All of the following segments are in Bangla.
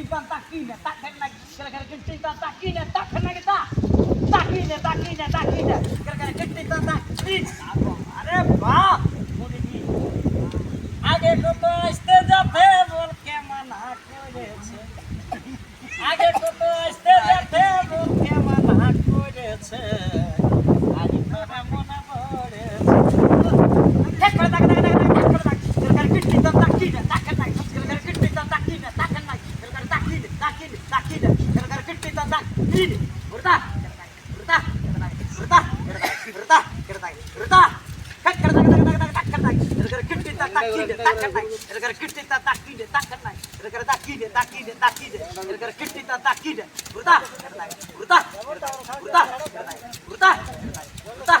Ketiban takine, tak tak lagi. Gara-gara ketiban takine, tak tak lagi tak. Takine, takine, takine. Gara-gara ketiban takine. আরে মুরগি আগে কত আসতে যাবে বল কেমন করেছে আগে কত Gara-gara ketiban takine. Urta, urta, urta, urta, urta, urta.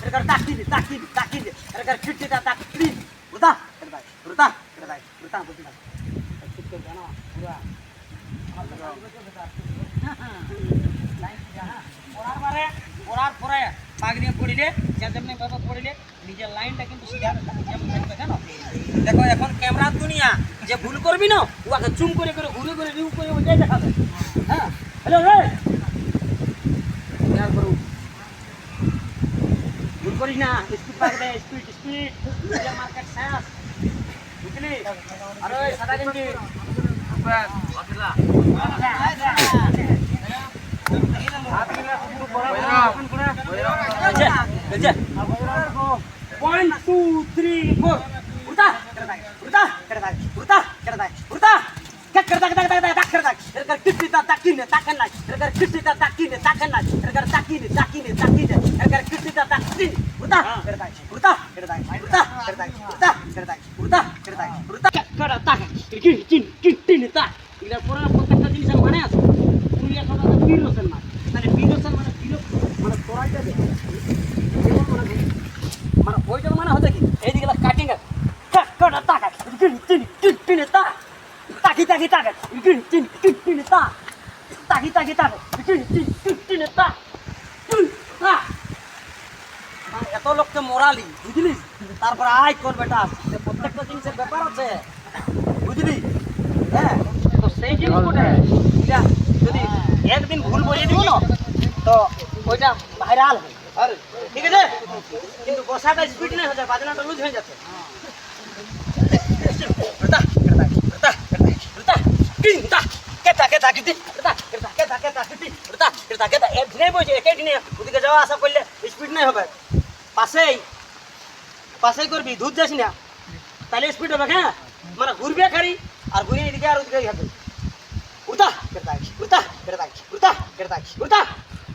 urta, urta, urta, urta, urta, খাইলে রে urta. কোমর চলে রে মাংস খাইলে যেটা ভালো করে চলো টং টং টং টং। পড়ার পরে নিয়ে পড়িলে যেমনি ভাবে পড়িলে নিজের লাইনটা কিন্তু সিধা থাকবে জানো? দেখো এখন ক্যামেরার দুনিয়া যে ভুল করবি না ওকে চুম করে করে ঘুরে ঘুরে রিউ করে দেখাবে। হ্যাঁ? হ্যালো রে খেয়াল করু ভুল করিস না স্পিড পারবে স্পিড স্পিড। মার্কেট শেষ। বুঝলি? আরে ওই সাদা গেঞ্জি। One, two, three, four. Kak kerta kerta kerta kerta kerta. Kerta kitti ta takine takan lagi. Kerta kitti ta takine takan lagi. Kerta takine takine takine. Kerta kitti ta takine. Urta, kerta, urta, kerta, urta, kerta, urta, kerta, urta, kerta, urta. Kerta takan. Kin kin kin kin ta. এটা পুরো প্রত্যেকটা জিনিসের মানে আছে তুমি এখন বীর হোসেন মানে মানে বীর হোসেন মানে বীর মানে তোরাইটা মনে করি মানে ওইটা মানে হচ্ছে কি এইদিকে কাটিং কাটা তিন তিন তিন তিন তা তাকি তাকি টাকা তিন তিন তিন তিন তা তাকি তাকি টাকা তিন তিন তিন তিন তা তিন তা মানে এত লোককে মোরালি বুঝলি তারপর আয় কর বেটা যে প্রত্যেকটা জিনিসের ব্যাপার আছে বুঝলি হ্যাঁ তো সেই জিনিসটা এটা যদি একদিন ভুল বলিয়ে দিব না তো ওইটা ভাইরাল হবে ঠিক আছে কিন্তু বসাটা স্পিড নেই হচ্ছে বাজনাটা লুজ হয়ে যাচ্ছে কেতা কেতা কিতি berta, berta, কেতা কেতা কিতি berta, berta, কেতা এর দিনে বসে একে দিনে ওদিকে যাওয়া আসা করলে স্পিড নাই হবে পাশেই পাশেই করবি দুধ যাস না তাহলে স্পিড হবে হ্যাঁ মানে ঘুরবে খারি আর ঘুরে এদিকে আর ওদিকে হবে উড়তা কেতা উড়তা কেতা উড়তা কেতা Udta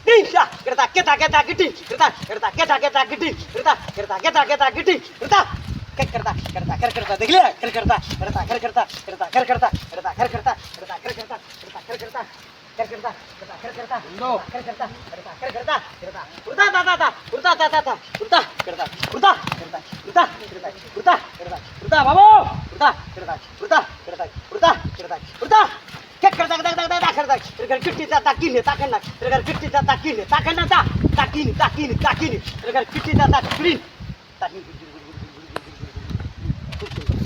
Tinta, kereta, keta, keta, giti, kereta, kereta, keta, keta, giti, kereta, kereta, keta, keta, giti, kereta, ker kereta, kereta, ker kereta, देख लिया, ker kereta, kereta, ker kereta, kereta, ker kereta, kereta, ker kereta, kereta, ker kereta, kereta, urta, ta, ta, ta, urta, ta, ta, ta, urta, kereta, urta, kereta, urta, kereta, urta, kereta, urta, babu, urta, kereta, urta, kereta, urta, kereta, urta, ker kereta, kereta, kereta, kereta, kereta, kitti, ta, ta, kini, ta, kena, kereta, kitti, ta, ta, kini, ta, kena, ta, ta, kini, ta, kini, ta, kini, kereta, kitti, ta, ta, kini, ta, kini, খুব সুন্দর।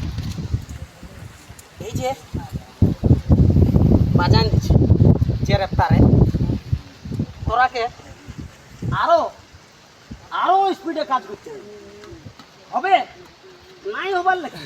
এই যে বাজান দিচ্ছে রেপ্তারে তোরাকে আরও আরও স্পিডে কাজ করতে হবে। নাই হবার লেখা